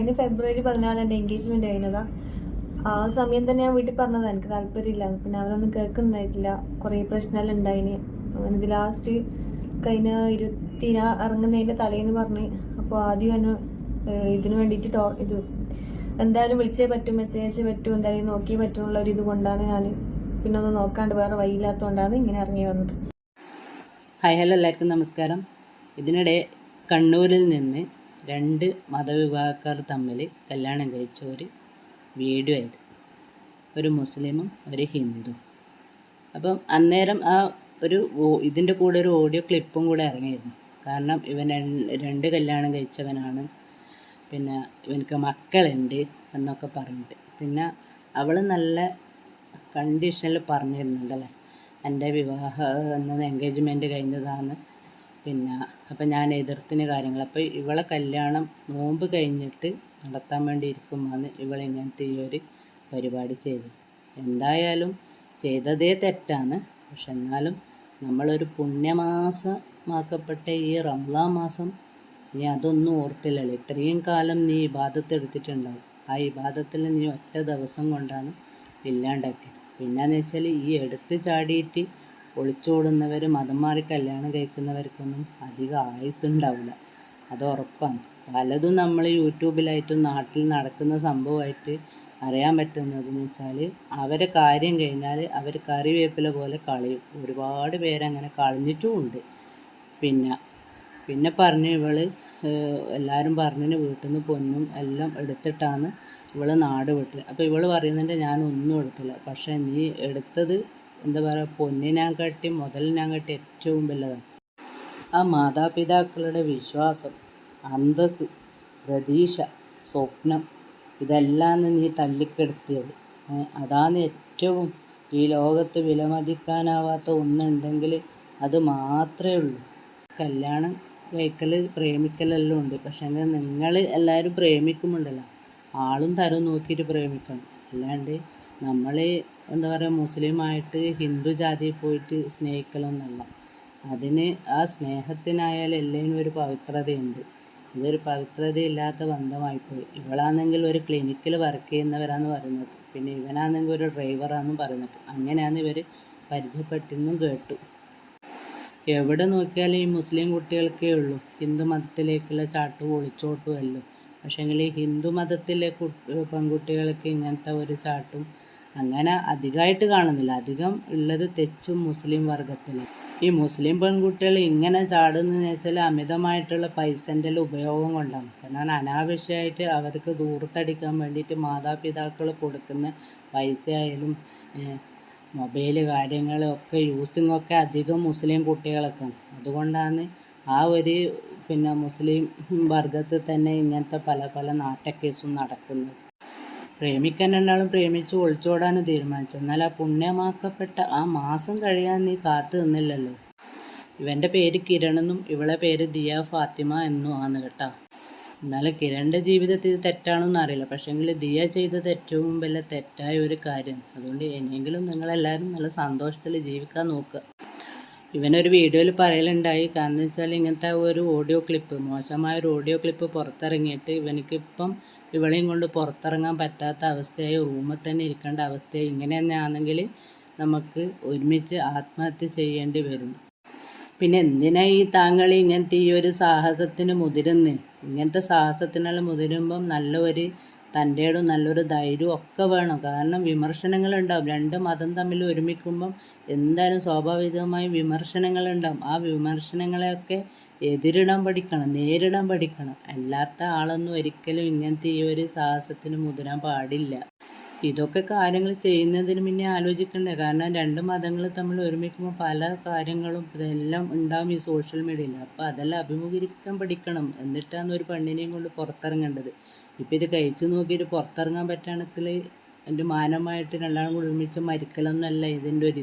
കഴിഞ്ഞ ഫെബ്രുവരി പതിനാല് എന്റെ എൻഗേജ്മെന്റ് കഴിഞ്ഞതാ ആ സമയം തന്നെ ഞാൻ വീട്ടിൽ പറഞ്ഞത് എനിക്ക് താല്പര്യമില്ല. പിന്നെ അവരൊന്നും കേൾക്കുന്നുണ്ടായിട്ടില്ല. കുറേ പ്രശ്നമെല്ലാം ഉണ്ടായിന്. അങ്ങനെ ഇത് ലാസ്റ്റ് കഴിഞ്ഞ ഇരുപത്തി ഞാൻ ഇറങ്ങുന്നതിന്റെ തലേന്ന് പറഞ്ഞ്. അപ്പോൾ ആദ്യം എന്നെ ഇതിനു വേണ്ടിയിട്ട് ടോ ഇത് എന്തായാലും വിളിച്ചേ പറ്റും മെസ്സേജ് അയച്ചേ പറ്റും എന്തായാലും നോക്കിയേ പറ്റുള്ള ഒരു ഇത് കൊണ്ടാണ് ഞാൻ പിന്നെ ഒന്ന് നോക്കാണ്ട് വേറെ വഴിയില്ലാത്തതുകൊണ്ടാണ് ഇങ്ങനെ ഇറങ്ങി വന്നത്. ഹായ് ഹലോ എല്ലാവർക്കും നമസ്കാരം. ഇതിനിടെ കണ്ണൂരിൽ നിന്ന് രണ്ട് മതവിഭാഗക്കാർ തമ്മിൽ കല്യാണം കഴിച്ച ഒരു വീഡിയോ ആയത്. ഒരു മുസ്ലിമും ഒരു ഹിന്ദു അപ്പം അന്നേരം ആ ഒരു ഇതിന്റെ കൂടെ ഒരു ഓഡിയോ ക്ലിപ്പും കൂടെ ഇറങ്ങിയിരുന്നു. കാരണം ഇവൻ രണ്ട് കല്യാണം കഴിച്ചവനാണ്. പിന്നെ ഇവനക്ക് മക്കളുണ്ട് എന്നൊക്കെ പറഞ്ഞിട്ട്. പിന്നെ അവൾ നല്ല കണ്ടീഷനിൽ പറഞ്ഞിരുന്നുണ്ടല്ലേ എന്റെ വിവാഹം എന്നത് എൻഗേജ്മെന്റ് കഴിഞ്ഞതാണ്. പിന്നെ അപ്പം ഞാൻ എതിർത്തിന് കാര്യങ്ങൾ. അപ്പോൾ ഇവളെ കല്യാണം നോമ്പ് കഴിഞ്ഞിട്ട് നടത്താൻ വേണ്ടി ഇരിക്കുമ്പോൾ ഇവൾ ഇങ്ങനത്തെ ഈ ഒരു പരിപാടി ചെയ്തത്. എന്തായാലും ചെയ്തതേ തെറ്റാണ്. പക്ഷെ എന്നാലും നമ്മളൊരു പുണ്യമാസമാക്കപ്പെട്ട ഈ റംലാ മാസം നീ അതൊന്നും ഓർത്തില്ലല്ലോ. ഇത്രയും കാലം നീ ഇബാദത്ത് എടുത്തിട്ടുണ്ടാവും. ആ ഇബാദത്തിൽ നീ ഒറ്റ ദിവസം കൊണ്ടാണ് ഇല്ലാണ്ടാക്കിയത്. പിന്നെന്ന് വെച്ചാൽ ഈ എടുത്ത് ചാടിയിട്ട് ഒളിച്ചോടുന്നവർ മതം മാറി കല്യാണം കഴിക്കുന്നവർക്കൊന്നും അധികം ആയുസ് ഉണ്ടാവില്ല അത് ഉറപ്പാണ്. പലതും നമ്മൾ യൂട്യൂബിലായിട്ടും നാട്ടിൽ നടക്കുന്ന സംഭവമായിട്ട് അറിയാൻ പറ്റുന്നതെന്ന് വെച്ചാൽ അവരെ കാര്യം കഴിഞ്ഞാൽ അവർ കറിവേപ്പില പോലെ കളയും. ഒരുപാട് പേരങ്ങനെ കളഞ്ഞിട്ടും ഉണ്ട്. പിന്നെ പിന്നെ പറഞ്ഞു ഇവൾ എല്ലാവരും പറഞ്ഞു വീട്ടിൽ നിന്ന് പൊന്നും എല്ലാം എടുത്തിട്ടാണ് ഇവൾ നാട് വിട്ടത്. അപ്പോൾ ഇവൾ പറയുന്നുണ്ട് ഞാൻ ഒന്നും എടുത്തില്ല. പക്ഷേ നീ എടുത്തത് എന്താ പറയുക പൊന്നിനാൻ കാട്ടി മുതലിനാൻ കാട്ടി ഏറ്റവും വലുതാണ്. ആ മാതാപിതാക്കളുടെ വിശ്വാസം അന്തസ് പ്രതീക്ഷ സ്വപ്നം ഇതെല്ലാം നീ തല്ലിക്കെടുത്തിയത്. അതാണ് ഏറ്റവും ഈ ലോകത്ത് വിലമതിക്കാനാവാത്ത ഒന്നുണ്ടെങ്കിൽ അത് മാത്രമേ ഉള്ളൂ. കല്യാണം കഴിക്കൽ പ്രേമിക്കലെല്ലാം ഉണ്ട്. പക്ഷേ നിങ്ങൾ എല്ലാവരും പ്രേമിക്കുമുണ്ടല്ലോ ആളും തരം നോക്കിയിട്ട് പ്രേമിക്കണം. അല്ലാണ്ട് നമ്മൾ എന്താ പറയുക മുസ്ലിമായിട്ട് ഹിന്ദു ജാതിയിൽ പോയിട്ട് സ്നേഹിക്കലൊന്നല്ല അതിന് ആ സ്നേഹത്തിനായാലും എല്ലാത്തിനും ഒരു പവിത്രതയുണ്ട്. ഇതൊരു പവിത്രതയില്ലാത്ത ബന്ധമായിപ്പോയി. ഇവളാണെങ്കിൽ ഒരു ക്ലിനിക്കിൽ വർക്ക് ചെയ്യുന്നവരാന്ന് പറയുന്നത്. പിന്നെ ഇവനാണെങ്കിൽ ഒരു ഡ്രൈവറാന്നും പറയുന്നത്. അങ്ങനെയാണ് ഇവർ പരിചയപ്പെട്ടെന്നും കേട്ടു. എവിടെ നോക്കിയാലും ഈ മുസ്ലിം കുട്ടികൾക്കേ ഉള്ളൂ. ഹിന്ദു മതത്തിലേക്കുള്ള ചാട്ട് പൊളിച്ചോട്ടുമല്ലോ. എല്ലാം പക്ഷേങ്കിൽ ഈ ഹിന്ദു മതത്തിലെ പെൺകുട്ടികൾക്ക് ഇങ്ങനത്തെ ഒരു ചാട്ടും അങ്ങനെ അധികമായിട്ട് കാണുന്നില്ല. അധികം ഉള്ളത് തെച്ചും മുസ്ലിം വർഗത്തിൽ ഈ മുസ്ലിം പെൺകുട്ടികൾ ഇങ്ങനെ ചാടുന്നതെന്ന് വെച്ചാൽ അമിതമായിട്ടുള്ള പൈസന്റെ ഉപയോഗം കൊണ്ടാണ്. കാരണം അനാവശ്യമായിട്ട് അവർക്ക് ദൂരത്തടിക്കാൻ വേണ്ടിയിട്ട് മാതാപിതാക്കൾ കൊടുക്കുന്ന പൈസയായാലും മൊബൈൽ കാര്യങ്ങളൊക്കെ യൂസിങ് ഒക്കെ അധികം മുസ്ലിം കുട്ടികളൊക്കെ അതുകൊണ്ടാണ് ആ ഒരു പിന്നെ മുസ്ലിം വർഗത്തിൽ തന്നെ ഇങ്ങനത്തെ പല പല നാട്ടക്കേസും നടക്കുന്നത്. പ്രേമിക്കാൻ രണ്ടാളും പ്രേമിച്ച് ഒളിച്ചോടാൻ തീരുമാനിച്ചു. എന്നാൽ ആ പുണ്യമാക്കപ്പെട്ട ആ മാസം കഴിയാൻ നീ കാത്തു നിന്നില്ലല്ലോ. ഇവന്റെ പേര് കിരണെന്നും ഇവളെ പേര് ദിയ ഫാത്തിമ എന്നും ആണ് കേട്ടോ. എന്നാലും കിരണിന്റെ ജീവിതത്തിൽ തെറ്റാണെന്ന് അറിയില്ല. പക്ഷേങ്കിൽ ദിയ ചെയ്ത ഏറ്റവും വലിയ തെറ്റായ ഒരു കാര്യം. അതുകൊണ്ട് ഇനിയെങ്കിലും നിങ്ങളെല്ലാവരും നല്ല സന്തോഷത്തിൽ ജീവിക്കാൻ നോക്കുക. ഇവനൊരു വീഡിയോയിൽ പറയലുണ്ടായി. കാരണം വെച്ചാൽ ഇങ്ങനത്തെ ഒരു ഓഡിയോ ക്ലിപ്പ് മോശമായ ഒരു ഓഡിയോ ക്ലിപ്പ് പുറത്തിറങ്ങിയിട്ട് ഇവനിക്ക് ഇപ്പം ഇവളെയും കൊണ്ട് പുറത്തിറങ്ങാൻ പറ്റാത്ത അവസ്ഥയായി റൂമിൽ തന്നെ ഇരിക്കേണ്ട അവസ്ഥയായി ഇങ്ങനെ തന്നെയാണെങ്കിൽ നമുക്ക് ഒരുമിച്ച് ആത്മഹത്യ ചെയ്യേണ്ടി വരും. പിന്നെ എന്തിനാ ഈ താങ്കൾ ഇങ്ങനത്തെ ഈ ഒരു സാഹസത്തിന് മുതിരുന്ന്? ഇങ്ങനത്തെ സാഹസത്തിനെല്ലാം മുതിരുമ്പം നല്ല ഒരു തന്റെയോടും നല്ലൊരു ധൈര്യവും ഒക്കെ വേണം. കാരണം വിമർശനങ്ങൾ വിമർശനങ്ങളുണ്ടാവും. രണ്ട് മതം തമ്മിൽ ഒരുമിക്കുമ്പം എന്തായാലും വിമർശനങ്ങൾ വിമർശനങ്ങളുണ്ടാവും. ആ വിമർശനങ്ങളെയൊക്കെ എതിരിടാൻ പഠിക്കണം നേരിടാൻ പഠിക്കണം. അല്ലാത്ത ആളൊന്നും ഒരിക്കലും ഇങ്ങനത്തെ ഈ ഒരു സാഹസത്തിന് മുതിരാൻ പാടില്ല. ഇതൊക്കെ കാര്യങ്ങൾ ചെയ്യുന്നതിന് മുന്നേ ആലോചിക്കണ്ടേ? കാരണം രണ്ട് മതങ്ങൾ തമ്മിൽ ഒരുമിക്കുമ്പോൾ പല കാര്യങ്ങളും ഇതെല്ലാം ഉണ്ടാവും ഈ സോഷ്യൽ മീഡിയയിൽ. അപ്പോൾ അതെല്ലാം അഭിമുഖീകരിക്കാൻ പഠിക്കണം. എന്നിട്ടാണ് ഒരു പെണ്ണിനെയും കൊണ്ട് പുറത്തിറങ്ങേണ്ടത്. ഇപ്പം ഇത് കഴിച്ചു നോക്കിയിട്ട് പുറത്തിറങ്ങാൻ പറ്റുകയാണെങ്കിൽ എന്റെ മാനമായിട്ട് രണ്ടാളും കൂടി ഒരുമിച്ച് മരിക്കലൊന്നല്ല ഇതിന്റെ ഒരു